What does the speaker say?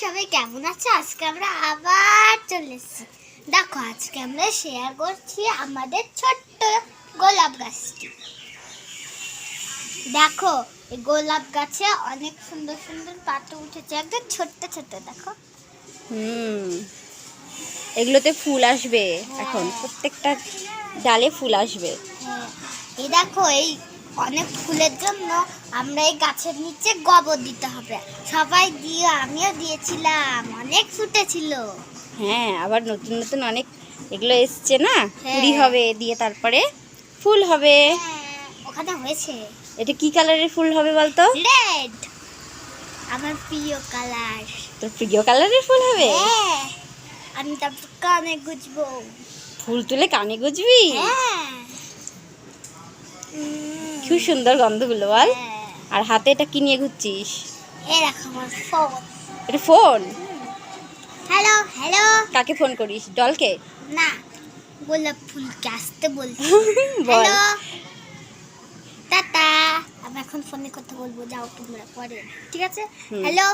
সবাই কেমন আছো? আজকে আমরা আবার চলে এসেছি। দেখো আজকে আমরা শেয়ার করছি আমাদের ছোট্ট গোলাপ গাছটি। দেখো এই গোলাপ গাছে অনেক সুন্দর সুন্দর পাতা উঠেছে। একদম ছোট্ট ছোট্ট দেখো। হুম। এগুলোতে ফুল আসবে এখন। প্রত্যেকটা ডালে ফুল আসবে। হ্যাঁ। এই দেখো এই অনেক ফুলের জন্য আমরা এই গাছের নিচে গোবর দিতে হবে। সবাই দিয়ে আমিও দিয়েছিলাম অনেক ফুটেছিল। হ্যাঁ আবার নতুন নতুন অনেক এগুলো এসছে না? হ্যাঁ। কুড়ি হবে দিয়ে তারপরে ফুল হবে। হ্যাঁ, ওখানে হয়েছে। এটা কি কালারের ফুল হবে বলতো? রেড। আমার প্রিয় কালার। তোর প্রিয় কালারের ফুল হবে? হ্যাঁ আমি তারপর কানে গুজবো। ফুল তুলে কানে গুজবি? হ্যাঁ। খুব সুন্দর গন্ধ গন্ধগুলো বল। হ্যাঁ। আর হাতে এটা কি নিয়ে ঘুরছিস? এটা ফোন হ্যালো হ্যালো কাকে ফোন করিস? ডলকে? না গোলাপ ফুলকে আসতে বলছি? বল। Hello tata. আমি এখন ফোনে কথা বলব যাও তোমরা পরে। ঠিক আছে? হ্যালো